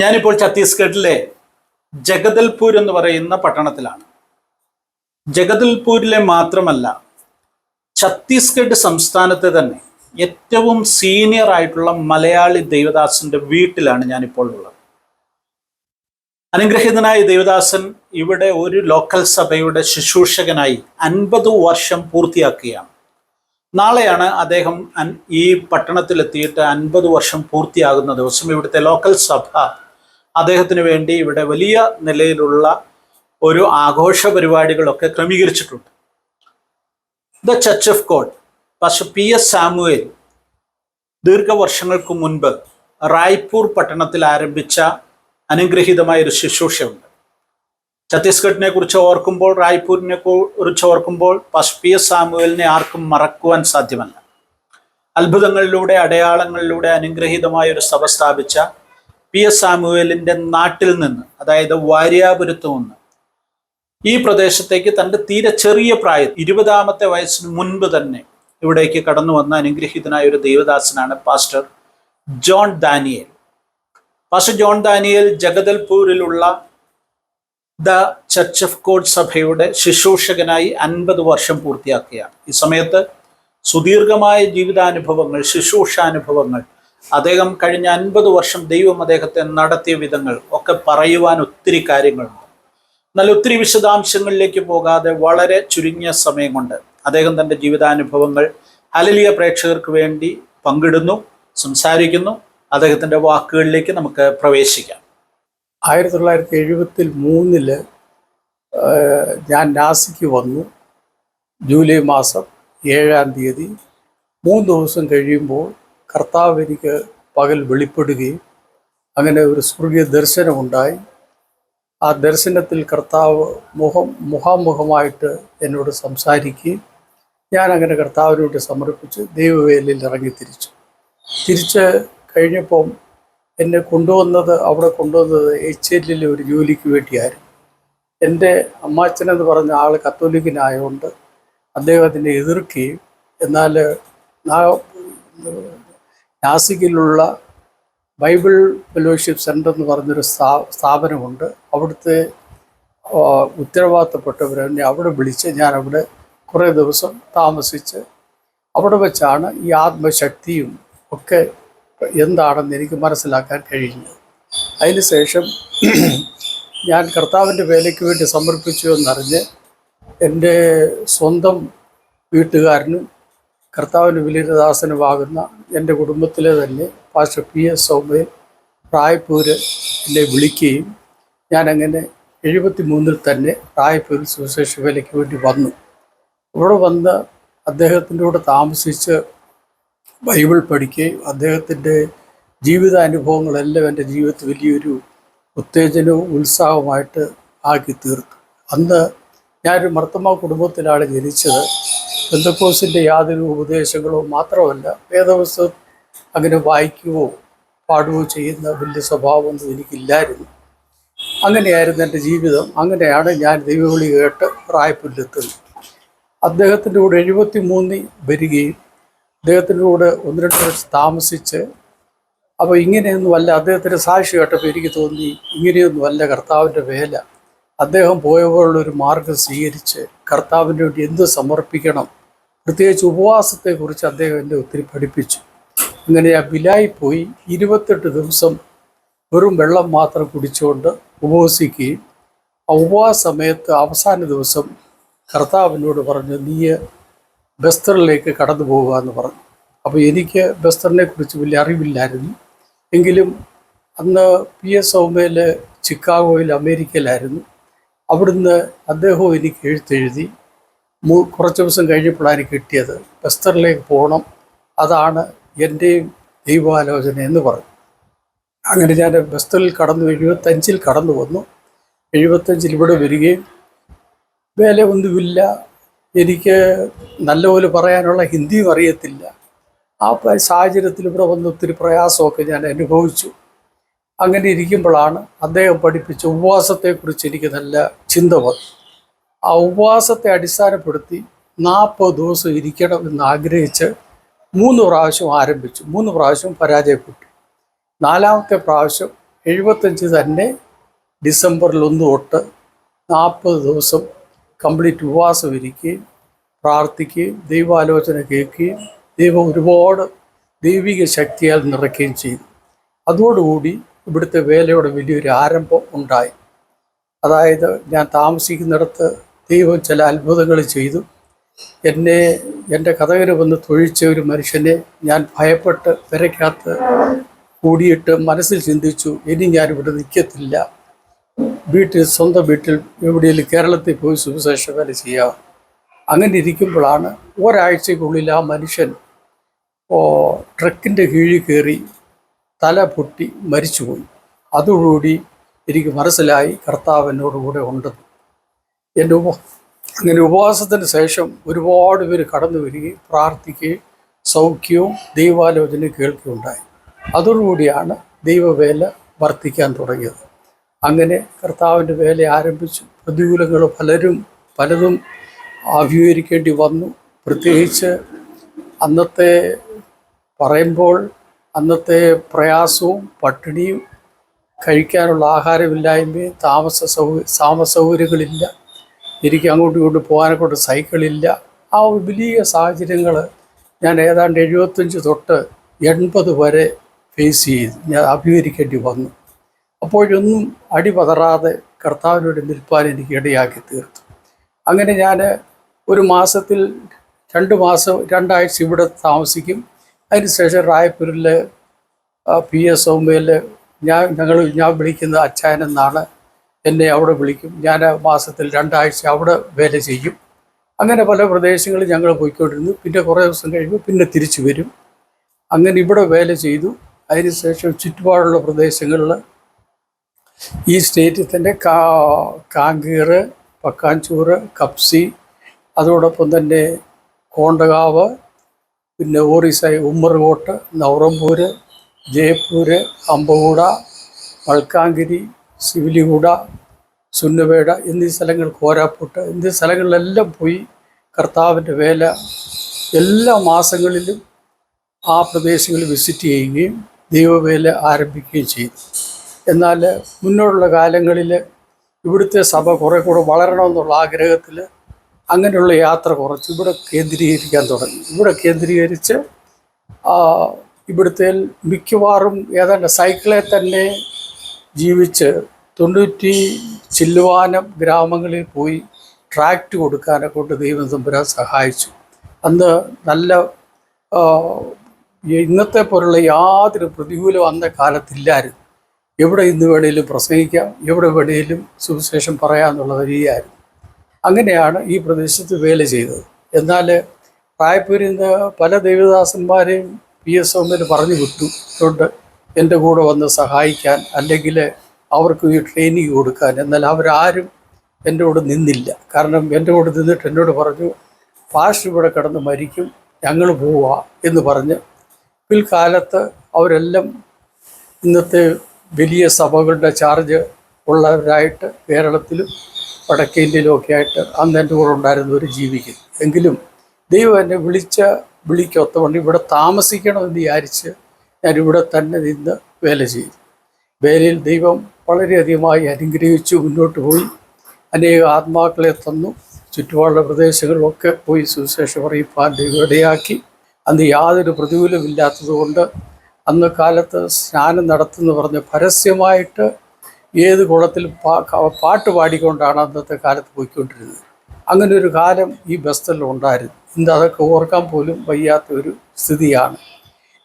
ഞാനിപ്പോൾ ഛത്തീസ്ഗഡിലെ ജഗദൽപൂർ എന്ന് പറയുന്ന പട്ടണത്തിലാണ്. ജഗദൽപൂരിലെ മാത്രമല്ല ഛത്തീസ്ഗഡ് സംസ്ഥാനത്തെ തന്നെ ഏറ്റവും സീനിയർ ആയിട്ടുള്ള മലയാളി ദേവദാസന്റെ വീട്ടിലാണ് ഞാനിപ്പോൾ ഉള്ളത്. അനുഗ്രഹീതനായ ദേവദാസൻ ഇവിടെ ഒരു ലോക്കൽ സഭയുടെ ശുശ്രൂഷകനായി അൻപത് വർഷം പൂർത്തിയാക്കുകയാണ്. നാളെയാണ് അദ്ദേഹം ഈ പട്ടണത്തിലെത്തിയിട്ട് അൻപത് വർഷം പൂർത്തിയാകുന്ന ദിവസം. ഇവിടുത്തെ ലോക്കൽ സഭ അദ്ദേഹത്തിന് വേണ്ടി ഇവിടെ വലിയ നിലയിലുള്ള ഒരു ആഘോഷ പരിപാടികളൊക്കെ ക്രമീകരിച്ചിട്ടുണ്ട്. ദ ചർച്ച് ഓഫ് ഗോഡ് പക്ഷെ പി എസ് സാമുവേൽ ദീർഘവർഷങ്ങൾക്ക് മുൻപ് റായ്പൂർ പട്ടണത്തിൽ ആരംഭിച്ച അനുഗ്രഹീതമായ ഒരു ശുശ്രൂഷയുണ്ട്. ഛത്തീസ്ഗഡിനെ കുറിച്ച് ഓർക്കുമ്പോൾ റായ്പൂരിനെ കുറിച്ച് ഓർക്കുമ്പോൾ പി എസ് സാമുവേലിനെ ആർക്കും മറക്കുവാൻ സാധ്യമല്ല. അത്ഭുതങ്ങളിലൂടെ അടയാളങ്ങളിലൂടെ അനുഗ്രഹീതമായ ഒരു സഭ സ്ഥാപിച്ച പി എസ് സാമുവേലിന്റെ നാട്ടിൽ നിന്ന് അതായത് വാര്യാപുരത്ത് നിന്ന് ഈ പ്രദേശത്തേക്ക് തന്റെ തീരെ ചെറിയ പ്രായം ഇരുപതാമത്തെ വയസ്സിന് മുൻപ് തന്നെ ഇവിടേക്ക് കടന്നു വന്ന അനുഗ്രഹീതനായ ഒരു ദൈവദാസനാണ് pastor John Daniel pastor John Daniel ജഗദൽപൂരിലുള്ള the church of God സഭയുടെ ശുശ്രൂഷകനായി അൻപത് വർഷം പൂർത്തിയാക്കുകയാണ് ഈ സമയത്ത് സുദീർഘമായ ജീവിതാനുഭവങ്ങൾ ശുശ്രൂഷാനുഭവങ്ങൾ അദ്ദേഹം കഴിഞ്ഞ അൻപത് വർഷം ദൈവം അദ്ദേഹത്തെ നടത്തിയ വിധങ്ങൾ ഒക്കെ പറയുവാൻ ഒത്തിരി കാര്യങ്ങളുണ്ട്. എന്നാൽ ഒത്തിരി വിശദാംശങ്ങളിലേക്ക് പോകാതെ വളരെ ചുരുങ്ങിയ സമയം കൊണ്ട് അദ്ദേഹം തന്റെ ജീവിതാനുഭവങ്ങൾ അലലിയ പ്രേക്ഷകർക്ക് വേണ്ടി പങ്കിടുന്നു സംസാരിക്കുന്നു. അദ്ദേഹത്തിന്റെ വാക്കുകളിലേക്ക് നമുക്ക് പ്രവേശിക്കാം. ആയിരത്തി തൊള്ളായിരത്തി എഴുപത്തി മൂന്നിൽ ഞാൻ നാസിക്ക് വന്നു. ജൂലൈ മാസം ഏഴാം തീയതി. മൂന്ന് ദിവസം കഴിയുമ്പോൾ കർത്താവ് എനിക്ക് പകൽ വെളിപ്പെടുകയും അങ്ങനെ ഒരു സ്വർഗീയ ദർശനമുണ്ടായി. ആ ദർശനത്തിൽ കർത്താവ് മുഖം മുഖാമുഖമായിട്ട് എന്നോട് സംസാരിക്കുകയും ഞാൻ അങ്ങനെ കർത്താവിനോട് സമർപ്പിച്ച് ദൈവവേലയിൽ ഇറങ്ങി തിരിച്ചു. തിരിച്ച് കഴിഞ്ഞപ്പം എന്നെ കൊണ്ടുവന്നത് അവിടെ കൊണ്ടുവന്നത് എച്ച് എല്ലിലെ ഒരു ജോലിക്ക് വേണ്ടിയായിരുന്നു. എന്റെ അമ്മാച്ചനെന്ന് പറഞ്ഞ ആൾ കത്തോലിക്കനായതുകൊണ്ട് അദ്ദേഹം അതിനെ എതിർക്കുകയും എന്നാൽ നാസിക്കിലുള്ള ബൈബിൾ ഫെലോഷിപ്പ് സെന്റർ എന്ന് പറഞ്ഞൊരു സ്ഥാ സ്ഥാപനമുണ്ട്. അവിടുത്തെ എന്നെ അവിടെ വിളിച്ച് ഞാൻ അവിടെ കുറേ ദിവസം താമസിച്ച് അവിടെ വെച്ചാണ് ഈ ആത്മശക്തിയും ഒക്കെ എന്താണെന്ന് എനിക്ക് മനസ്സിലാക്കാൻ കഴിഞ്ഞത്. അതിനുശേഷം ഞാൻ കർത്താവിന്റെ വേലയ്ക്ക് വേണ്ടി സമർപ്പിച്ചു എന്നറിഞ്ഞ് എന്റെ സ്വന്തം വീട്ടുകാരനും കർത്താവിന് വിലീനദാസനുമാകുന്ന എന്റെ കുടുംബത്തിലെ തന്നെ pastor P S Saumyan Raipur എന്നെ വിളിക്കുകയും ഞാനങ്ങനെ എഴുപത്തി മൂന്നിൽ തന്നെ റായ്പൂരിൽ സുവിശേഷ വേലയ്ക്ക് വേണ്ടി വന്നു. ഇവിടെ വന്ന് അദ്ദേഹത്തിന്റെ കൂടെ താമസിച്ച് ബൈബിൾ പഠിക്കുകയും അദ്ദേഹത്തിന്റെ ജീവിതാനുഭവങ്ങളെല്ലാം എന്റെ ജീവിതത്തിൽ വലിയൊരു ഉത്തേജനവും ഉത്സാഹവുമായിട്ട് ആക്കി തീർത്തു. അന്ന് ഞാനൊരു മർത്തമ്മ കുടുംബത്തിലാണ് ജനിച്ചത്. ബന്ധക്കോസിന്റെ യാതൊരു ഉപദേശങ്ങളോ മാത്രമല്ല വേദപുസ്തകം അങ്ങനെ വായിക്കുകയോ പാടുകയോ ചെയ്യുന്ന വലിയ സ്വഭാവമൊന്നും എനിക്കില്ലായിരുന്നു. അങ്ങനെയായിരുന്നു എന്റെ ജീവിതം. അങ്ങനെയാണ് ഞാൻ ദൈവവിളി കേട്ട് പ്രായപ്പുല്ലെത്തുന്നത് അദ്ദേഹത്തിന്റെ കൂടെ എഴുപത്തി മൂന്നിൽ വരികയും അദ്ദേഹത്തിന്റെ കൂടെ ഒന്ന് രണ്ട് വർഷം താമസിച്ച് അപ്പോൾ ഇങ്ങനെയൊന്നുമല്ല അദ്ദേഹത്തിന്റെ സാക്ഷി കേട്ടപ്പോൾ എനിക്ക് തോന്നി ഇങ്ങനെയൊന്നുമല്ല കർത്താവിന്റെ വേല അദ്ദേഹം പോയപ്പോഴുള്ളൊരു മാർഗം സ്വീകരിച്ച് കർത്താവിന് വേണ്ടി എന്ത് സമർപ്പിക്കണം പ്രത്യേകിച്ച് ഉപവാസത്തെക്കുറിച്ച് അദ്ദേഹം എന്നെ ഒത്തിരി പഠിപ്പിച്ചു. അങ്ങനെ ആ ബിലായി പോയി ഇരുപത്തെട്ട് ദിവസം വെറും വെള്ളം മാത്രം കുടിച്ചുകൊണ്ട് ഉപവസിക്കുകയും ആ ഉപവാസ സമയത്ത് അവസാന ദിവസം കർത്താവിനോട് പറഞ്ഞു നീ ബസ്തറിലേക്ക് കടന്നു പോവുക എന്ന് പറഞ്ഞു. അപ്പോൾ എനിക്ക് ബസ്തറിനെ കുറിച്ച് വലിയ അറിവില്ലായിരുന്നു. എങ്കിലും അന്ന് പി എസ് സൗമയിൽ ചിക്കാഗോയിൽ അമേരിക്കയിലായിരുന്നു. അവിടുന്ന് അദ്ദേഹവും എനിക്ക് എഴുത്തെഴുതി. കുറച്ച് ദിവസം കഴിഞ്ഞപ്പോഴാണ് കിട്ടിയത് ബസ്തറിലേക്ക് പോകണം. അതാണ് എന്റെയും ദൈവാലോചന എന്ന് പറഞ്ഞു അങ്ങനെ ഞാൻ ബസ്തറിൽ കടന്നു എഴുപത്തഞ്ചിൽ കടന്നു വന്നു. എഴുപത്തഞ്ചിൽ ഇവിടെ വരികയും വേല ഒന്നുമില്ല. എനിക്ക് നല്ലപോലെ പറയാനുള്ള ഹിന്ദിയും അറിയത്തില്ല. ആ സാഹചര്യത്തിൽ ഇവിടെ വന്ന് ഒത്തിരി പ്രയാസമൊക്കെ ഞാൻ അനുഭവിച്ചു. അങ്ങനെ ഇരിക്കുമ്പോഴാണ് അദ്ദേഹം പഠിപ്പിച്ച ഉപവാസത്തെക്കുറിച്ച് എനിക്ക് നല്ല ചിന്ത വന്നു. ഉപവാസത്തെ അടിസ്ഥാനപ്പെടുത്തി നാൽപ്പത് ദിവസം ഇരിക്കണം എന്ന് ആഗ്രഹിച്ച് മൂന്ന് പ്രാവശ്യം ആരംഭിച്ചു. മൂന്ന് പ്രാവശ്യം പരാജയപ്പെട്ടു. നാലാമത്തെ പ്രാവശ്യം എഴുപത്തഞ്ച് തന്നെ ഡിസംബറിൽ ഒന്ന് തൊട്ട് നാൽപ്പത് ദിവസം കംപ്ലീറ്റ് ഉപവാസം ഇരിക്കുകയും പ്രാർത്ഥിക്കുകയും ദൈവാലോചന കേൾക്കുകയും ദൈവം ഒരുപാട് ദൈവിക ശക്തിയാൽ നിറയ്ക്കുകയും ചെയ്തു. അതോടുകൂടി ഇവിടുത്തെ വേലയുടെ വലിയൊരു ആരംഭം ഉണ്ടായി. അതായത് ഞാൻ താമസിക്കുന്നിടത്ത് ദൈവം ചില അത്ഭുതങ്ങൾ ചെയ്തു. എന്നെ എന്റെ കഥകര് വന്ന് തൊഴിച്ച ഒരു മനുഷ്യനെ ഞാൻ ഭയപ്പെട്ട് പെരയ്ക്കകത്ത് കൂടിയിട്ട് മനസ്സിൽ ചിന്തിച്ചു ഇനി ഞാൻ ഇവിടെ നിൽക്കത്തില്ല. വീട്ടിൽ സ്വന്തം വീട്ടിൽ എവിടെയെങ്കിലും കേരളത്തിൽ പോയി സുവിശേഷ വേല ചെയ്യാം. അങ്ങനെ ഇരിക്കുമ്പോഴാണ് ഒരാഴ്ചക്കുള്ളിൽ ആ മനുഷ്യൻ ട്രക്കിന്റെ കീഴിൽ കയറി തല പൊട്ടി മരിച്ചുപോയി. അതോടുകൂടി എനിക്ക് മനസ്സിലായി കർത്താവ് എന്നോട് കൂടെ ഉണ്ടെന്ന്. എന്റെ ഉപ അങ്ങനെ ഉപവാസത്തിന് ശേഷം ഒരുപാട് പേര് കടന്നു വരികയും പ്രാർത്ഥിക്കുകയും സൗഖ്യവും ദൈവാലോചനയും കേൾക്കുകയുണ്ടായി. അതോടുകൂടിയാണ് ദൈവവേല വർദ്ധിക്കാൻ തുടങ്ങിയത്. അങ്ങനെ കർത്താവിന്റെ വേല ആരംഭിച്ചു. പ്രതികൂലങ്ങൾ പലരും പലതും അഭിമുഖീകരിക്കേണ്ടി വന്നു. പ്രത്യേകിച്ച് അന്നത്തെ പറയുമ്പോൾ അന്നത്തെ പ്രയാസവും പട്ടിണിയും കഴിക്കാനുള്ള ആഹാരമില്ലായ്മയും താമസ സൗ താമസ സൗകര്യങ്ങളില്ല എനിക്ക് അങ്ങോട്ടും ഇങ്ങോട്ടും പോകാനെക്കൊണ്ട് സൈക്കിളില്ല. ആ ഒരു വലിയ സാഹചര്യങ്ങൾ ഞാൻ ഏതാണ്ട് എഴുപത്തഞ്ച് തൊട്ട് എൺപത് വരെ ഫേസ് ചെയ്ത്. ഞാൻ അഭിമുഖീകരിക്കേണ്ടി വന്നു. അപ്പോഴൊന്നും അടിപതറാതെ കർത്താവിനോട് നിൽപ്പാൻ എനിക്ക് ഇടയാക്കി തീർത്തു. അങ്ങനെ ഞാൻ ഒരു മാസത്തിൽ രണ്ട് മാസം രണ്ടാഴ്ച ഇവിടെ താമസിക്കും. അതിനുശേഷം റായപ്പൂരിൽ പി. എസ്. സൗമ്യയിൽ ഞാൻ ഞങ്ങൾ ഞാൻ വിളിക്കുന്ന അച്ചായൻ എന്നാണ് എന്നെ അവിടെ വിളിക്കും. ഞാൻ മാസത്തിൽ രണ്ടാഴ്ച അവിടെ വേല ചെയ്യും. അങ്ങനെ പല പ്രദേശങ്ങളിൽ ഞങ്ങൾ പോയിക്കൊണ്ടിരുന്നു. പിന്നെ കുറേ ദിവസം കഴിയുമ്പോൾ പിന്നെ തിരിച്ചു വരും. അങ്ങനെ ഇവിടെ വേല ചെയ്തു. അതിനുശേഷം ചുറ്റുപാടുള്ള പ്രദേശങ്ങളിൽ ഈ സ്റ്റേറ്റിൽ തന്നെ കാ കാങ്കീർ പക്കാഞ്ചൂറ് കപ്സി അതോടൊപ്പം തന്നെ കോണ്ടകാവ് പിന്നെ ഓറിസായി ഉമ്മർകോട്ട് നവറമ്പൂർ ജയ്പൂർ അമ്പകൂട മൾക്കാങ്കിരി സിവിലിഗൂഡ സുന്നവേട എന്നീ സ്ഥലങ്ങൾ കോരാപ്പൂട്ട് എന്നീ സ്ഥലങ്ങളിലെല്ലാം പോയി കർത്താവിന്റെ വേല എല്ലാ മാസങ്ങളിലും ആ പ്രദേശങ്ങളിൽ വിസിറ്റ് ചെയ്യുകയും ദൈവവേല ആരംഭിക്കുകയും ചെയ്തു. എന്നാൽ മുന്നോട്ടുള്ള കാലങ്ങളിൽ ഇവിടുത്തെ സഭ കുറെ കൂടെ വളരണമെന്നുള്ള ആഗ്രഹത്തിൽ അങ്ങനെയുള്ള യാത്ര കുറച്ച് ഇവിടെ കേന്ദ്രീകരിക്കാൻ തുടങ്ങി. ഇവിടെ കേന്ദ്രീകരിച്ച് ഇവിടുത്തെ മിക്കവാറും ഏതാണ്ട് സൈക്കിളെ തന്നെ ജീവിച്ച് തൊണ്ണൂറ്റി ചില്ലുവാനം ഗ്രാമങ്ങളിൽ പോയി ട്രാക്ട് കൊടുക്കാനെ കൊണ്ട് ദൈവം സഹായിച്ചു. അന്ന് നല്ല ഇന്നത്തെ പോലുള്ള യാതൊരു പ്രതികൂലം അന്ന കാലത്തില്ലായിരുന്നു. എവിടെ ഇന്ന് വേണേലും പ്രസംഗിക്കാം എവിടെ വേണേലും സുവിശേഷം പറയാമെന്നുള്ള രീതിയായിരുന്നു. അങ്ങനെയാണ് ഈ പ്രദേശത്ത് വേല ചെയ്തത്. എന്നാൽ റായ്പൂരിൽ നിന്ന് പല ദേവദാസന്മാരെയും പി എസ് ഒന്നിന് പറഞ്ഞു വിട്ടു. കൊണ്ട് എന്റെ കൂടെ വന്ന് സഹായിക്കാൻ അല്ലെങ്കിൽ അവർക്ക് ഈ ട്രെയിനിങ് കൊടുക്കാൻ. എന്നാൽ അവരാരും എന്റെ കൂടെ നിന്നില്ല. കാരണം എന്റെ കൂടെ നിന്നിട്ട് എന്നോട് പറഞ്ഞു ഫാസ്റ്റ് ഇവിടെ കിടന്ന് മരിക്കും ഞങ്ങൾ പോവാ എന്ന് പറഞ്ഞ് പിൽക്കാലത്ത് അവരെല്ലാം ഇന്നത്തെ വലിയ സഭകളുടെ ചാർജ് ഉള്ളവരായിട്ട് കേരളത്തിലും വടക്കേ ഇന്ത്യയിലും ഒക്കെ ആയിട്ട് അന്ന് എന്റെ കൂടെ ഉണ്ടായിരുന്നവർ ജീവിക്കും. എങ്കിലും ദൈവം എന്നെ വിളിച്ച വിളിക്കൊത്തവണ്ണം ഇവിടെ താമസിക്കണമെന്ന് വിചാരിച്ച് ഞാൻ ഇവിടെ തന്നെ നിന്ന് വേല ചെയ്തു. വേലയിൽ ദൈവം വളരെയധികമായി അനുഗ്രഹിച്ചു മുന്നോട്ട് പോയി. അനേക ആത്മാക്കളെ തന്നു. ചുറ്റുപാടുള്ള പ്രദേശങ്ങളിലൊക്കെ പോയി സുവിശേഷം അറിയിപ്പാൻ ദൈവം ഇടയാക്കി. അന്ന് യാതൊരു പ്രതികൂലമില്ലാത്തതുകൊണ്ട് അന്ന് കാലത്ത് സ്നാനം നടത്തുന്ന പറഞ്ഞ് പരസ്യമായിട്ട് ഏത് കുളത്തിൽ പാ പാട്ട് പാടിക്കൊണ്ടാണ് അന്നത്തെ കാലത്ത് പോയിക്കൊണ്ടിരുന്നത്. അങ്ങനെ ഒരു കാലം ഈ ബസ്തലിൽ ഉണ്ടായിരുന്നു. ഇന്ന് അതൊക്കെ ഓർക്കാൻ പോലും വയ്യാത്ത ഒരു സ്ഥിതിയാണ്.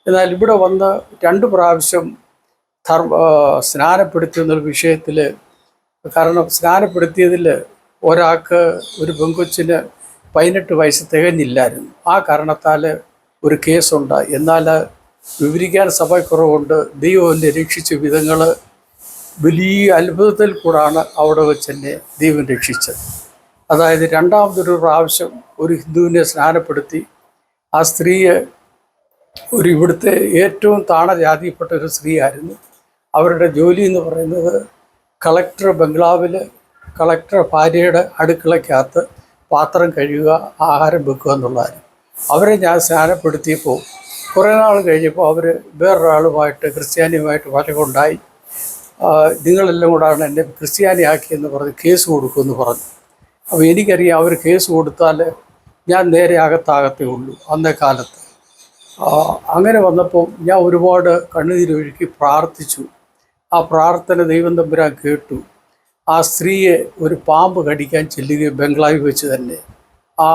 എന്നാൽ ഇവിടെ വന്ന് രണ്ട് പ്രാവശ്യം ധർമ്മ സ്നാനപ്പെടുത്തി എന്നൊരു വിഷയത്തിൽ കാരണം സ്നാനപ്പെടുത്തിയതിൽ ഒരാൾക്ക് ഒരു പെങ്കൊച്ചിന് പതിനെട്ട് വയസ്സ് തികഞ്ഞില്ലായിരുന്നു. ആ കാരണത്താൽ ഒരു കേസുണ്ടായി എന്നാൽ വിവരിക്കാൻ സഭക്കുറവുണ്ട് ദൈവം എന്നെ രക്ഷിച്ച വിധങ്ങൾ വലിയ അത്ഭുതത്തിൽ കൂടാണ് അവിടെ വെച്ച് എന്നെ ദൈവം രക്ഷിച്ചത്. അതായത് രണ്ടാമതൊരു പ്രാവശ്യം ഒരു ഹിന്ദുവിനെ സ്നാനപ്പെടുത്തി. ആ സ്ത്രീയെ ഒരു ഇവിടുത്തെ ഏറ്റവും താണ ഒരു സ്ത്രീയായിരുന്നു. അവരുടെ ജോലി എന്ന് പറയുന്നത് കളക്ടർ ബംഗ്ലാവിൽ കളക്ടർ ഭാര്യയുടെ അടുക്കളയ്ക്കകത്ത് പാത്രം കഴുകുക ആഹാരം വെക്കുക എന്നുള്ളതായിരുന്നു. അവരെ ഞാൻ സ്നാനപ്പെടുത്തിയപ്പോൾ കുറേ നാൾ കഴിഞ്ഞപ്പോൾ അവർ വേറൊരാളുമായിട്ട് ക്രിസ്ത്യാനിയുമായിട്ട് വഴക്കുണ്ടായി. നിങ്ങളെല്ലാം കൂടാണ് എന്നെ ക്രിസ്ത്യാനിയാക്കിയെന്ന് പറഞ്ഞ് കേസ് കൊടുക്കുമെന്ന് പറഞ്ഞു. അപ്പോൾ എനിക്കറിയാം അവർ കേസ് കൊടുത്താൽ ഞാൻ നേരെ അകത്താകത്തേ ഉള്ളൂ അന്നേ കാലത്ത്. അങ്ങനെ വന്നപ്പോൾ ഞാൻ ഒരുപാട് കണ്ണുനീരൊഴുക്കി പ്രാർത്ഥിച്ചു. ആ പ്രാർത്ഥന ദൈവം തമ്പുരാൻ കേട്ടു. ആ സ്ത്രീയെ ഒരു പാമ്പ് കടിക്കാൻ ചെല്ലുകയും ബംഗ്ലാവിൽ വെച്ച് തന്നെ. ആ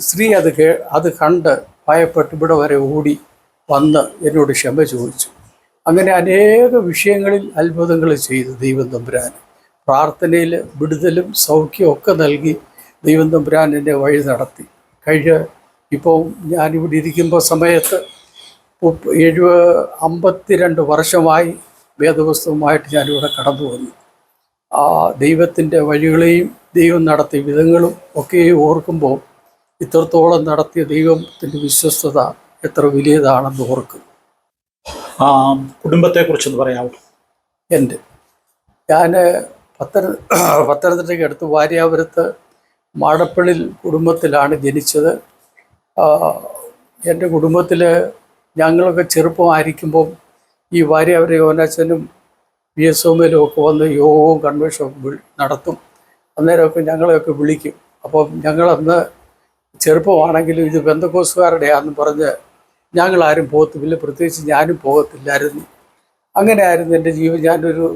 സ്ത്രീ അത് കേ അത് കണ്ട് ഭയപ്പെട്ട് ഇവിടെ വരെ ഓടി വന്ന് എന്നോട് ക്ഷമ ചോദിച്ചു. അങ്ങനെ അനേക വിഷയങ്ങളിൽ അത്ഭുതങ്ങൾ ചെയ്തു ദൈവം തമ്പുരാൻ. പ്രാർത്ഥനയിൽ വിടുതലും സൗഖ്യവും ഒക്കെ നൽകി ദൈവം തമ്പുരാൻ എന്നെ വഴി നടത്തി. കഴിഞ്ഞ ഇപ്പോൾ ഞാനിവിടെ ഇരിക്കുമ്പോൾ സമയത്ത് എഴുപ അമ്പത്തിരണ്ട് വർഷമായി വേദപുസ്തകമായിട്ട് ഞാനിവിടെ കടന്നു വന്നു. ആ ദൈവത്തിന്റെ വഴികളെയും ദൈവം നടത്തിയ വിധങ്ങളും ഒക്കെ ഓർക്കുമ്പോൾ ഇത്രത്തോളം നടത്തിയ ദൈവത്തിന്റെ വിശ്വസ്തത എത്ര വലിയതാണെന്ന് ഓർക്കും ആ കുടുംബത്തെക്കുറിച്ചൊന്ന് പറയാമോ? എന്റെ. ഞാൻ പത്തന പത്തനംതിട്ടയ്ക്ക് അടുത്ത് വാര്യാപുരത്ത് മാടപ്പള്ളിൽ കുടുംബത്തിലാണ് ജനിച്ചത്. എന്റെ കുടുംബത്തിൽ ഞങ്ങളൊക്കെ ചെറുപ്പമായിരിക്കുമ്പം ഈ വാര്യാപുര യോനാച്ചനും ബി എസ് ഒമ്മയിലും ഒക്കെ വന്ന് യോഗവും കൺവെൻഷനും നടത്തും. അന്നേരമൊക്കെ ഞങ്ങളെയൊക്കെ വിളിക്കും. അപ്പം ഞങ്ങളന്ന് ചെറുപ്പമാണെങ്കിലും ഇത് ബന്ധക്കോസുകാരുടെയാന്ന് പറഞ്ഞ് ഞങ്ങളാരും പോകത്തില്ല. പ്രത്യേകിച്ച് ഞാനും പോകത്തില്ലായിരുന്നു. അങ്ങനെ ആയിരുന്നു എന്റെ ജീവൻ. ഞാനൊരു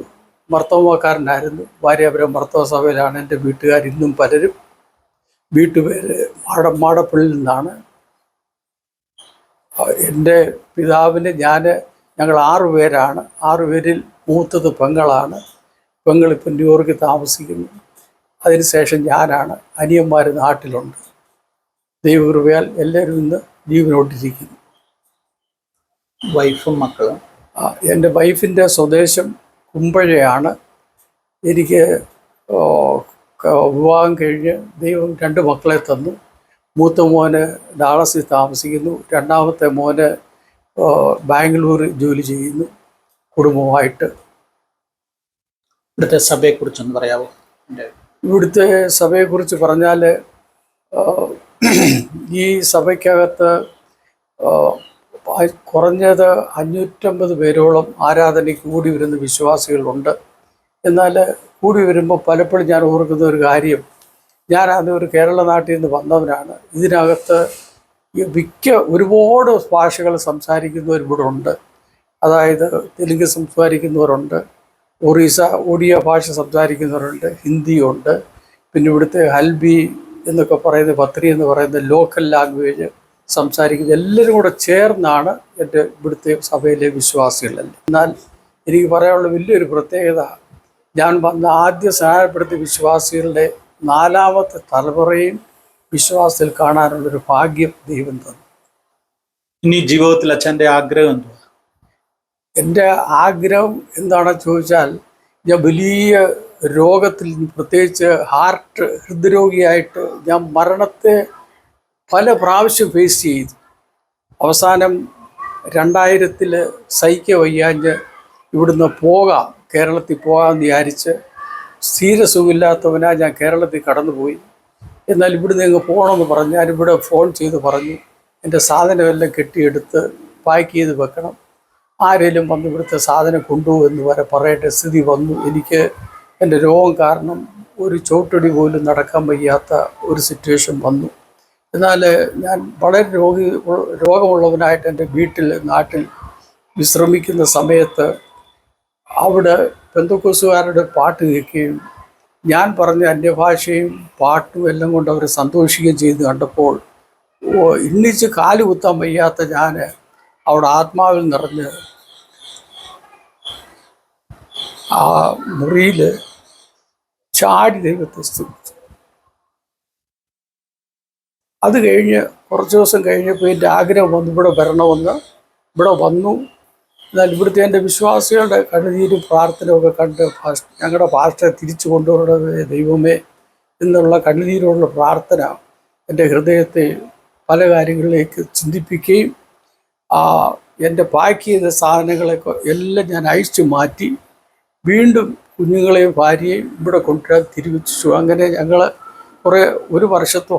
മർത്തവക്കാരനായിരുന്നു ഭാര്യാപുരം മർത്തവ സഭയിലാണ് എന്റെ വീട്ടുകാർ ഇന്നും പലരും. വീട്ടുപേര് മാട മാടപ്പള്ളിയിൽ നിന്നാണ്. എന്റെ പിതാവിന് ഞാൻ ഞങ്ങൾ ആറു പേരാണ്. ആറു പേരിൽ മൂത്തത് പെങ്ങളാണ്. പെങ്ങളിപ്പം ന്യൂയോർക്കിൽ താമസിക്കുന്നു. അതിനുശേഷം ഞാനാണ്. അനിയന്മാർ നാട്ടിലുണ്ട്. ദൈവകൃപയാൽ എല്ലാവരും ഇന്ന് ജീവനോട്ടിരിക്കുന്നു. വൈഫും മക്കളും? എന്റെ വൈഫിന്റെ സ്വദേശം കുമ്പഴയാണ്. എനിക്ക് വിവാഹം കഴിഞ്ഞ് ദൈവം രണ്ട് മക്കളെ തന്നു. മൂത്ത മോന് ഡാളസിൽ താമസിക്കുന്നു. രണ്ടാമത്തെ മോന് ബാംഗ്ലൂർ ജോലി ചെയ്യുന്നു കുടുംബമായിട്ട്. ഇവിടുത്തെ സഭയെക്കുറിച്ചൊന്ന് പറയാമോ ഇവിടുത്തെ സഭയെക്കുറിച്ച് പറഞ്ഞാൽ ഈ സഭയ്ക്കകത്ത് കുറഞ്ഞത് അഞ്ഞൂറ്റമ്പത് പേരോളം ആരാധനയ്ക്ക് കൂടി വരുന്ന വിശ്വാസികളുണ്ട്. എന്നാൽ കൂടി വരുമ്പോൾ പലപ്പോഴും ഞാൻ ഓർക്കുന്ന ഒരു കാര്യം അന്ന് ഒരു കേരള നാട്ടിൽ നിന്ന് വന്നവനാണ്. ഇതിനകത്ത് മിക്ക ഒരുപാട് ഭാഷകൾ സംസാരിക്കുന്നവർ ഇവിടെ ഉണ്ട്. അതായത് തെലുങ്ക് സംസാരിക്കുന്നവരുണ്ട്. ഒറീസ ഒഡിയ ഭാഷ സംസാരിക്കുന്നവരുണ്ട്. ഹിന്ദിയുണ്ട്. പിന്നെ ഇവിടുത്തെ ഹൽബി എന്നൊക്കെ പറയുന്ന പത്രി എന്ന് പറയുന്ന ലോക്കൽ ലാംഗ്വേജ് സംസാരിക്കുന്ന എല്ലാവരും കൂടെ ചേർന്നാണ് എന്റെ ഇവിടുത്തെ സഭയിലെ വിശ്വാസികളല്ല. എന്നാൽ എനിക്ക് പറയാനുള്ള വലിയൊരു പ്രത്യേകത ഞാൻ വന്ന ആദ്യ സഹായപ്പെടുത്തിയ വിശ്വാസികളുടെ നാലാമത്തെ തലമുറയും വിശ്വാസത്തിൽ കാണാനുള്ളൊരു ഭാഗ്യം ദൈവം തന്നു. ഇനി ജീവിതത്തിൽ അച്ഛന്റെ ആഗ്രഹം എന്തുവാ? എന്റെ ആഗ്രഹം എന്താണെന്ന് ചോദിച്ചാൽ ഞാൻ വലിയ രോഗത്തിൽ പ്രത്യേകിച്ച് ഹാർട്ട് ഹൃദ്രോഗിയായിട്ട് ഞാൻ മരണത്തെ പല പ്രാവശ്യം ഫേസ് ചെയ്തു. അവസാനം രണ്ടായിരത്തിൽ സൈക്ക വയ്യാഞ്ഞ് ഇവിടുന്ന് പോകാം കേരളത്തിൽ പോകാമെന്ന് വിചാരിച്ച് തീരെ സുഖമില്ലാത്തവനാ ഞാൻ കേരളത്തിൽ കടന്നുപോയി. എന്നാൽ ഇവിടുന്ന് അങ്ങ് പോകണമെന്ന് പറഞ്ഞ്. ഞാനിവിടെ ഫോൺ ചെയ്ത് പറഞ്ഞു. എന്റെ സാധനമെല്ലാം കെട്ടിയെടുത്ത് പാക്ക് ചെയ്ത് വെക്കണം. ആരെങ്കിലും വന്ന് ഇവിടുത്തെ സാധനം കൊണ്ടുപോകുമെന്ന് വരെ പറയേണ്ട സ്ഥിതി വന്നു. എനിക്ക് എന്റെ രോഗം കാരണം ഒരു ചോട്ടടി പോലും നടക്കാൻ വയ്യാത്ത ഒരു സിറ്റുവേഷൻ വന്നു. എന്നാൽ ഞാൻ വളരെ രോഗി രോഗമുള്ളവനായിട്ട് എന്റെ വീട്ടിൽ നാട്ടിൽ വിശ്രമിക്കുന്ന സമയത്ത് അവിടെ പെന്തക്കോസുകാരുടെ പാട്ട് കേൾക്കുകയും ഞാൻ പറഞ്ഞ അന്യഭാഷയും പാട്ടും എല്ലാം കൊണ്ട് അവർ സന്തോഷിക്കുകയും ചെയ്ത് കണ്ടപ്പോൾ ഇന്നിച്ച് കാൽ കുത്താൻ വയ്യാത്ത ഞാൻ അവിടെ ആത്മാവിൽ നിറഞ്ഞ് ആ മുറിയിൽ ചാടി ദൈവത്തെ സ്തുതിച്ചു. അത് കഴിഞ്ഞ് കുറച്ച് ദിവസം കഴിഞ്ഞപ്പോൾ എന്റെ ആഗ്രഹം വന്നു ഇവിടെ വരണമെന്ന്. ഇവിടെ വന്നു. എന്നാൽ ഇവിടുത്തെ എന്റെ വിശ്വാസികളുടെ കണ്ണുനീരും പ്രാർത്ഥനയൊക്കെ കണ്ട് ഞങ്ങളുടെ പാസ്റ്ററെ തിരിച്ചു കൊണ്ടുവരണമേ ദൈവമേ എന്നുള്ള കണ്ണുനീരോടുള്ള പ്രാർത്ഥന എന്റെ ഹൃദയത്തെ പല കാര്യങ്ങളിലേക്ക് ചിന്തിപ്പിക്കുകയും എന്റെ പാക്ക് ചെയ്ത സാധനങ്ങളൊക്കെ എല്ലാം ഞാൻ അയച്ചു മാറ്റി വീണ്ടും കുഞ്ഞുങ്ങളെയും ഭാര്യയെയും ഇവിടെ കൊണ്ടുവരാൻ തിരിച്ചു അങ്ങനെ ഞങ്ങൾ കുറേ ഒരു വർഷത്തോ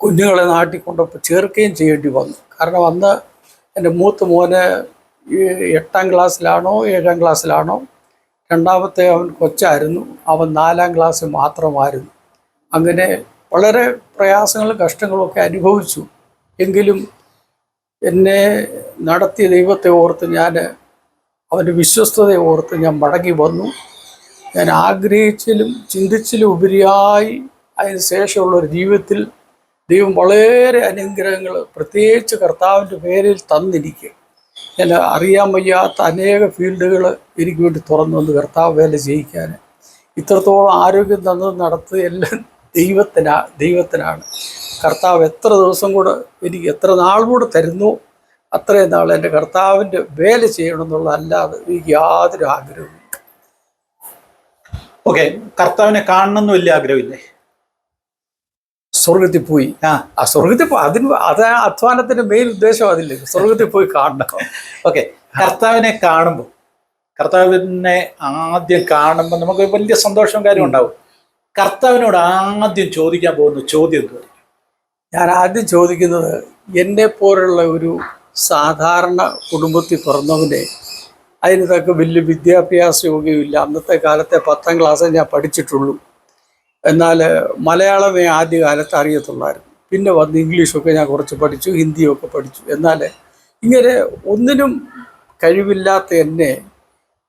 കുഞ്ഞുങ്ങളെ നാട്ടിൽ കൊണ്ടപ്പോൾ ചേർക്കുകയും ചെയ്യേണ്ടി വന്നു. കാരണം അന്ന് എന്റെ മൂത്ത മോന് എട്ടാം ക്ലാസ്സിലാണോ ഏഴാം ക്ലാസ്സിലാണോ? രണ്ടാമത്തെ അവൻ കൊച്ചായിരുന്നു. അവൻ നാലാം ക്ലാസ് മാത്രമായിരുന്നു. അങ്ങനെ വളരെ പ്രയാസങ്ങളും കഷ്ടങ്ങളും ഒക്കെ അനുഭവിച്ചു. എങ്കിലും എന്നെ നടത്തിയ ദൈവത്തെ ഓർത്ത് ഞാൻ അവന്റെ വിശ്വസ്തതയെ ഓർത്ത് ഞാൻ മടങ്ങി വന്നു. ഞാൻ ആഗ്രഹിച്ചിലും ചിന്തിച്ചിലും ഉപരിയായി അതിന് ശേഷമുള്ള ഒരു ജീവിതത്തിൽ ദൈവം വളരെ അനുഗ്രഹങ്ങൾ പ്രത്യേകിച്ച് കർത്താവിന്റെ പേരിൽ തന്നിരിക്കുക ഞാൻ അറിയാൻ വയ്യാത്ത അനേക ഫീൽഡുകൾ എനിക്ക് വേണ്ടി തുറന്നു വന്ന് കർത്താവ് വേല ചെയ്യിക്കാൻ ഇത്രത്തോളം ആരോഗ്യം തന്നത് നടത്തുക എല്ലാം ദൈവത്തിനാ ദൈവത്തിനാണ്. കർത്താവ് എത്ര ദിവസം കൂടെ എനിക്ക് എത്ര നാൾ കൂടെ തരുന്നു അത്രയും നാൾ എന്റെ കർത്താവിന്റെ വേല ചെയ്യണമെന്നുള്ളതല്ലാതെ എനിക്ക് യാതൊരു ആഗ്രഹവും ഓക്കെ കർത്താവിനെ കാണണമെന്നും വലിയ ആഗ്രഹമില്ലേ? സ്വർഗത്തിൽ പോയി. ആ. ആ സ്വർഗത്തിൽ പോയി അതിന് അത് അധ്വാനത്തിന്റെ മെയിൻ ഉദ്ദേശം അതില്ലേ? സ്വർഗത്തിൽ പോയി കാണണം. ഓക്കെ കർത്താവിനെ കാണുമ്പോൾ കർത്താവിനെ ആദ്യം കാണുമ്പോൾ നമുക്ക് വലിയ സന്തോഷവും കാര്യം ഉണ്ടാവും. കർത്താവിനോട് ആദ്യം ചോദിക്കാൻ പോകുന്ന ചോദ്യം എന്തുവാ? ഞാൻ ആദ്യം ചോദിക്കുന്നത് എന്നെ പോലുള്ള ഒരു സാധാരണ കുടുംബത്തിൽ പിറന്നവനെ അതിന് തക്ക വലിയ വിദ്യാഭ്യാസ യോഗ്യമില്ല അന്നത്തെ കാലത്തെ പത്താം ക്ലാസ്സേ ഞാൻ പഠിച്ചിട്ടുള്ളൂ. എന്നാൽ മലയാളമേ ആദ്യകാലത്ത് അറിയത്തുള്ളായിരുന്നു. പിന്നെ വന്ന് ഇംഗ്ലീഷൊക്കെ ഞാൻ കുറച്ച് പഠിച്ചു ഹിന്ദിയൊക്കെ പഠിച്ചു. എന്നാൽ ഇങ്ങനെ ഒന്നിനും കഴിവില്ലാത്ത എന്നെ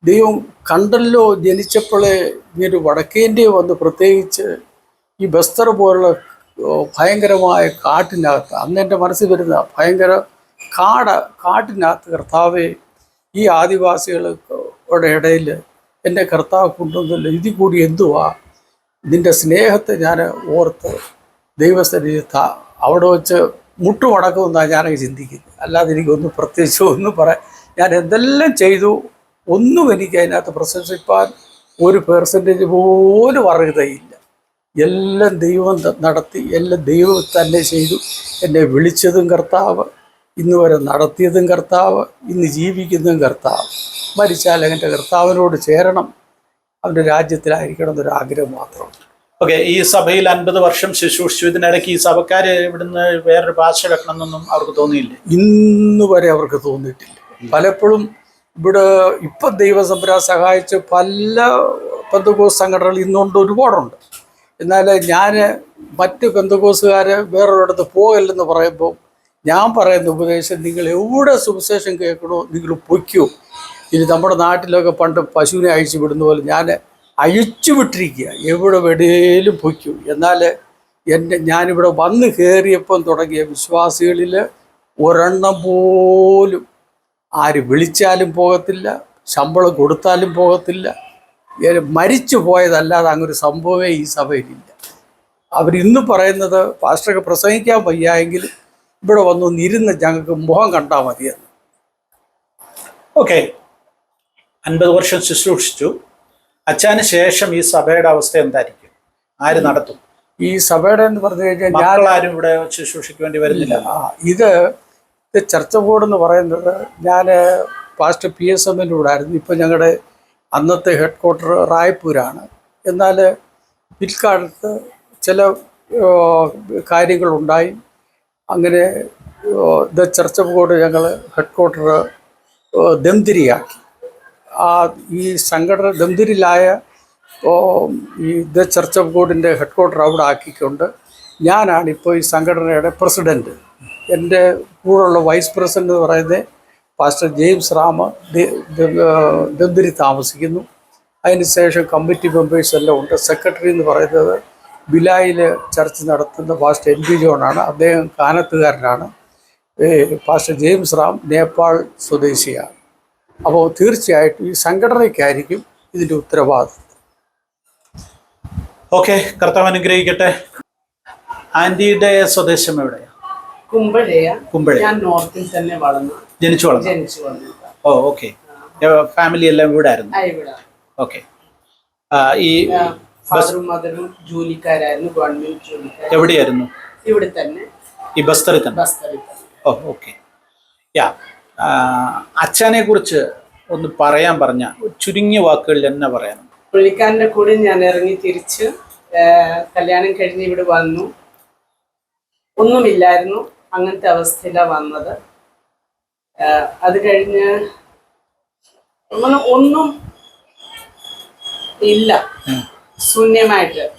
ദൈവം കണ്ടല്ലോ ജനിച്ചപ്പോഴേ ഇങ്ങനെ വടക്കേന്ത്യ വന്ന് പ്രത്യേകിച്ച് ഈ ബസ്തർ പോലുള്ള ഭയങ്കരമായ കാട്ടിനകത്ത് അന്ന് എന്റെ മനസ്സിൽ വരുന്ന ഭയങ്കര കാട കാട്ടിനകത്ത് കർത്താവെ ഈ ആദിവാസികളുടെ ഇടയിൽ എന്റെ കർത്താവ് കൊണ്ടുവന്നല്ലോ. ഇതിൽ കൂടി എന്തുവാ? നിന്റെ സ്നേഹത്തെ ഞാൻ ഓർത്ത് ദൈവസ്ഥനിൽ അവിടെ വെച്ച് മുട്ടുമടക്കുമെന്നാണ് ഞാനൊക്കെ ചിന്തിക്കുന്നത്. അല്ലാതെ എനിക്കൊന്നും പ്രത്യേകിച്ച് ഒന്നും പറയാൻ ഞാൻ എന്തെല്ലാം ചെയ്തു ഒന്നും എനിക്ക് അതിനകത്ത് പ്രശംസിപ്പാൻ ഒരു പെർസെന്റേജ് പോലും അർഹതയില്ല. എല്ലാം ദൈവം നടത്തി എല്ലാം ദൈവം തന്നെ ചെയ്തു. എന്നെ വിളിച്ചതും കർത്താവ് ഇന്ന് വരെ നടത്തിയതും കർത്താവ് ഇന്ന് ജീവിക്കുന്നതും കർത്താവ്. മരിച്ചാൽ എന്റെ കർത്താവിനോട് ചേരണം. അവന്റെ രാജ്യത്തിലായിരിക്കണം എന്നൊരു ആഗ്രഹം മാത്രം. ഓക്കെ ഈ സഭയിൽ അൻപത് വർഷം ശുശ്രൂഷിച്ചു. ഇതിനിടയ്ക്ക് ഈ സഭക്കാർ ഇവിടുന്ന് വേറൊരു ഭാഷ വെക്കണമെന്നൊന്നും അവർക്ക് തോന്നിയില്ല? ഇന്ന് വരെ അവർക്ക് തോന്നിയിട്ടില്ല. പലപ്പോഴും ഇവിടെ ഇപ്പം ദൈവസംബരാ സഹായിച്ച് പല പെന്തകോസ് സംഘടനകൾ ഇന്നുകൊണ്ട് ഒരുപാടുണ്ട്. എന്നാൽ ഞാൻ മറ്റ് പെന്തകോസുകാർ വേറൊരിടത്ത് പോകല്ലെന്ന് പറയുമ്പോൾ ഞാൻ പറയുന്ന ഉപദേശം നിങ്ങൾ എവിടെ സുവിശേഷം കേൾക്കണോ നിങ്ങൾ പൊയ്ക്കോ. ഇനി നമ്മുടെ നാട്ടിലൊക്കെ പണ്ട് പശുവിനെ അഴിച്ചു വിടുന്ന പോലെ ഞാൻ അഴിച്ചു വിട്ടിരിക്കുക. എവിടെ വെടിയേലും പൊയ്ക്കും. എന്നാൽ എന്റെ ഞാനിവിടെ വന്ന് കയറിയപ്പം തുടങ്ങിയ വിശ്വാസികളിൽ ഒരെണ്ണം പോലും ആര് വിളിച്ചാലും പോകത്തില്ല ശമ്പളം കൊടുത്താലും പോകത്തില്ല. മരിച്ചു പോയതല്ലാതെ അങ്ങൊരു സംഭവമേ ഈ സഭയിലില്ല. അവരിന്ന് പറയുന്നത് പാസ്റ്ററൊക്കെ പ്രസംഗിക്കാൻ വയ്യായെങ്കിൽ ഇവിടെ വന്നൊന്നിരുന്ന് ഞങ്ങൾക്ക് മുഖം കണ്ടാൽ മതിയെന്ന്. ഓക്കെ അൻപത് വർഷം ശുശ്രൂഷിച്ചു. അച്ഛന് ശേഷം ഈ സഭയുടെ അവസ്ഥ എന്തായിരിക്കും? ആര് നടത്തും? ഈ സഭയുടെ എന്ന് പറഞ്ഞു കഴിഞ്ഞാൽ ഞാൻ മക്കളാരും ഇവിടെ ശുശ്രൂഷയ്ക്ക് വരുന്നില്ല. ആ, ഇത് ഇത് ചർച്ച ബോർഡ് എന്ന് പറയുന്നത് ഞാൻ പാസ്റ്റ് പി എസ് എമ്മിന്റെ കൂടെ ആയിരുന്നു. ഇപ്പം ഞങ്ങളുടെ അന്നത്തെ ഹെഡ് ക്വാർട്ടർ റായ്പൂരാണ്. എന്നാൽ പിൽക്കാലത്ത് ചില കാര്യങ്ങളുണ്ടായി. അങ്ങനെ ദ ചർച്ച ബോർഡ് ഞങ്ങൾ ഹെഡ് ക്വാർട്ടർ ദംതിരിയാക്കി. ഈ സംഘടന ഗംഭീരിലായ ഈ ദ ചർച്ച് ഓഫ് ഗോഡിന്റെ ഹെഡ് ക്വാർട്ടർ അവിടെ ആക്കിക്കൊണ്ട് ഞാനാണ് ഇപ്പോൾ ഈ സംഘടനയുടെ പ്രസിഡന്റ് എന്റെ കൂടെയുള്ള വൈസ് പ്രസിഡന്റ് എന്ന് പറയുന്നത് പാസ്റ്റർ ജെയിംസ് റാമ ഗംഭീരി താമസിക്കുന്നു. അതിനുശേഷം കമ്മിറ്റി മെമ്പേഴ്സ് എല്ലാം ഉണ്ട്. സെക്രട്ടറി എന്ന് പറയുന്നത് ബിലായിൽ ചർച്ച് നടത്തുന്ന പാസ്റ്റർ എൻ പി ജോണാണ്. അദ്ദേഹം കാനത്തുകാരനാണ്. പാസ്റ്റർ ജെയിംസ് റാം നേപ്പാൾ സ്വദേശിയാണ്. അപ്പോൾ തീർച്ചയായിട്ടും ഈ സംഘടനയ്ക്കായിരിക്കും ഇതിന്റെ ഉത്തരവാദിത്വം. ഓക്കെ കർത്താവ് അനുഗ്രഹിക്കട്ടെ. ആന്റിയുടെ സ്വദേശം എവിടെയാണ് കുമ്പഴയ. കുമ്പഴ. ഞാൻ നോർത്തിൽ തന്നെ വളർന്നു. ജനിച്ചു വളർന്നു. ജനിച്ചു വളർന്നു. ഓ ഓക്കെ. ഫാമിലി എല്ലാം ഇവിടെ. ആയിരുന്നു ഓക്കെ ഈ ഫാദറും മദറും ജോലിക്കാരായിരുന്നു ഗവൺമെന്റ് ജോലിക്കാർ എവിടെയായിരുന്നു? ഇവിടെ തന്നെ. ഈ ബസ്തറിൽ തന്നെ? ബസ്തറിൽ തന്നെ. ഓ ഓക്കെ. യാ അച്ഛനെ കുറിച്ച് ഒന്ന് പറയാൻ പറഞ്ഞ ചുരുങ്ങിയ വാക്കുകളിൽ എന്നെ പറയാൻ? പുള്ളിക്കാരന്റെ കൂടെ ഞാൻ ഇറങ്ങി തിരിച്ച് കല്യാണം കഴിഞ്ഞ് ഇവിടെ വന്നു. ഒന്നുമില്ലായിരുന്നു. അങ്ങനത്തെ അവസ്ഥയിലാണ് വന്നത്. അത് കഴിഞ്ഞ് അങ്ങനെ ഒന്നും ഇല്ല. ശൂന്യമായിട്ട്.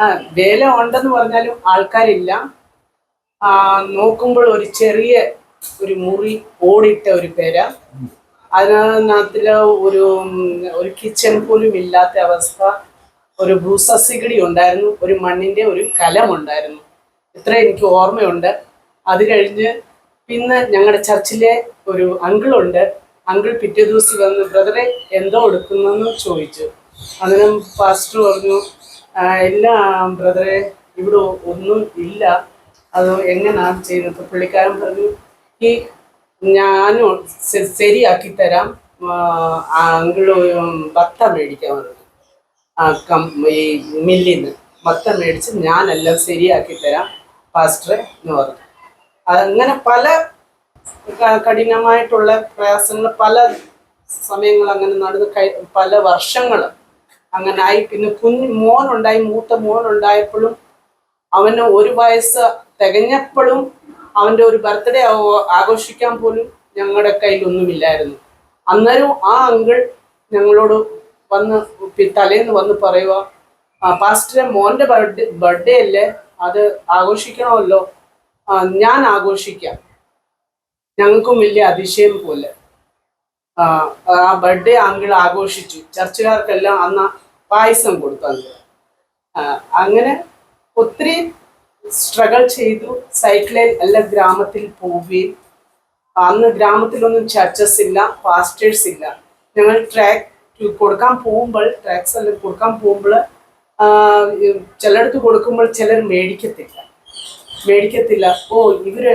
ആ വേല ഉണ്ടെന്ന് പറഞ്ഞാലും ആൾക്കാരില്ല. നോക്കുമ്പോൾ ഒരു ചെറിയ ഒരു മുറി ഓടിട്ട ഒരു പേര. അതിനകത്തിൽ ഒരു ഒരു കിച്ചൺ പോലും ഇല്ലാത്ത അവസ്ഥ. ഒരു ഭൂസസ്യകടി ഉണ്ടായിരുന്നു ഒരു മണ്ണിന്റെ ഒരു കലം ഉണ്ടായിരുന്നു ഇത്ര എനിക്ക് ഓർമ്മയുണ്ട്. അത് കഴിഞ്ഞ് പിന്നെ ഞങ്ങളുടെ ചർച്ചിലെ ഒരു അങ്കിളുണ്ട്. അങ്കിൾ പിറ്റേ ദിവസം വന്ന് ബ്രദറെ എന്തോ എടുക്കുന്നെന്ന് ചോദിച്ചു. അന്നേരം പാസ്റ്റർ പറഞ്ഞു എല്ലാം ബ്രദറെ ഇവിടെ ഒന്നും ഇല്ല. അത് എങ്ങനെയാണ് ചെയ്യുന്നത്? പുള്ളിക്കാരൻ പറഞ്ഞു ഞാനും ശ- ശരിയാക്കി തരാം. അങ്കിൾ ഭത്ത മേടിക്കാൻ പറഞ്ഞു. കം ഈ മില്ലിൽ നിന്ന് ഭത്ത മേടിച്ച് ഞാനെല്ലാം ശരിയാക്കി തരാം പാസ്റ്ററെ എന്ന് പറഞ്ഞു. അങ്ങനെ പല കഠിനമായിട്ടുള്ള പ്രയാസങ്ങൾ പല സമയങ്ങൾ അങ്ങനെ നടന്ന് കൈ പല വർഷങ്ങൾ അങ്ങനെ ആയി. പിന്നെ കുഞ്ഞ് മോനുണ്ടായി മൂത്ത മോനുണ്ടായപ്പോഴും അവന് ഒരു വയസ്സ് തികഞ്ഞപ്പോഴും അവന്റെ ഒരു ബർത്ത്ഡേ ആഘോഷിക്കാൻ പോലും ഞങ്ങളുടെ കയ്യിലൊന്നുമില്ലായിരുന്നു. അന്നേരം ആ അങ്കിൾ ഞങ്ങളോട് വന്ന് തലേന്ന് വന്ന് പറയുക "ആ, പാസ്റ്ററെ മോന്റെ ബർത്ത്ഡേ ബർത്ത്ഡേ അല്ലേ? അത് ആഘോഷിക്കണമല്ലോ. ഞാൻ ആഘോഷിക്കാം. ഞങ്ങൾക്കും വലിയ അതിശയം പോലെ. ആ ബർത്ത്ഡേ അങ്കിൾ ആഘോഷിച്ചു. ചർച്ചുകാർക്കെല്ലാം അന്ന് പായസം കൊടുത്തു അങ്ങനെ ഒത്തിരി സ്ട്രഗിൾ ചെയ്തു. സൈക്കിളിൽ എല്ലാ ഗ്രാമത്തിൽ പോവുകയും. അന്ന് ഗ്രാമത്തിലൊന്നും ചർച്ചസ് ഇല്ല പാസ്റ്റേഴ്സ് ഇല്ല. ഞങ്ങൾ ട്രാക്ക് കൊടുക്കാൻ പോകുമ്പോൾ ട്രാക്സ് എല്ലാം കൊടുക്കാൻ പോകുമ്പോൾ ചിലയിടത്ത് കൊടുക്കുമ്പോൾ ചിലർ മേടിക്കത്തില്ല. മേടിക്കത്തില്ല. ഓ ഇവർ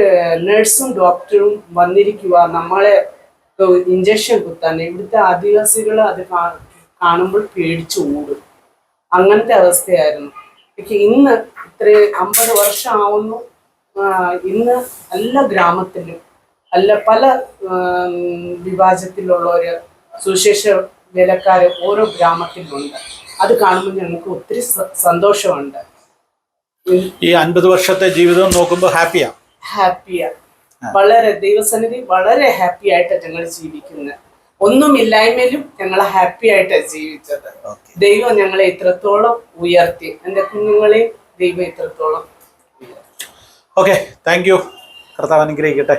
നഴ്സും ഡോക്ടറും വന്നിരിക്കുക നമ്മളെ ഇഞ്ചക്ഷൻ കുത്താൻ. ഇവിടുത്തെ ആദിവാസികൾ അത് കാണുമ്പോൾ പേടിച്ചു ഓടും. അങ്ങനത്തെ അവസ്ഥയായിരുന്നു. ഇന്ന് ഇത്ര അമ്പത് വർഷം ആവുന്നു ആ, ഇന്ന് എല്ലാ ഗ്രാമത്തിലും അല്ല പല വിഭാഗത്തിലുള്ളവർ സുശേഷ വിലക്കാർ ഓരോ ഗ്രാമത്തിലുണ്ട്. അത് കാണുമ്പോൾ ഞങ്ങൾക്ക് ഒത്തിരി സന്തോഷമുണ്ട്. ഈ അൻപത് വർഷത്തെ ജീവിതം നോക്കുമ്പോൾ ഹാപ്പിയാ? ഹാപ്പിയാ. വളരെ ദൈവസന്നിധി വളരെ ഹാപ്പി ആയിട്ട് ഞങ്ങൾ ജീവിക്കുന്നത് ഒന്നുമില്ലായ്മയിലും ഞങ്ങൾ ഹാപ്പി ആയിട്ടാണ് ജീവിച്ചത് ദൈവം ഞങ്ങളെ ഇത്രത്തോളം ഉയർത്തി. എന്റെ കുഞ്ഞുങ്ങളെയും ദൈവം ഇത്രത്തോളം. ഓക്കെ താങ്ക് യു കർത്താവ് അനുഗ്രഹിക്കട്ടെ.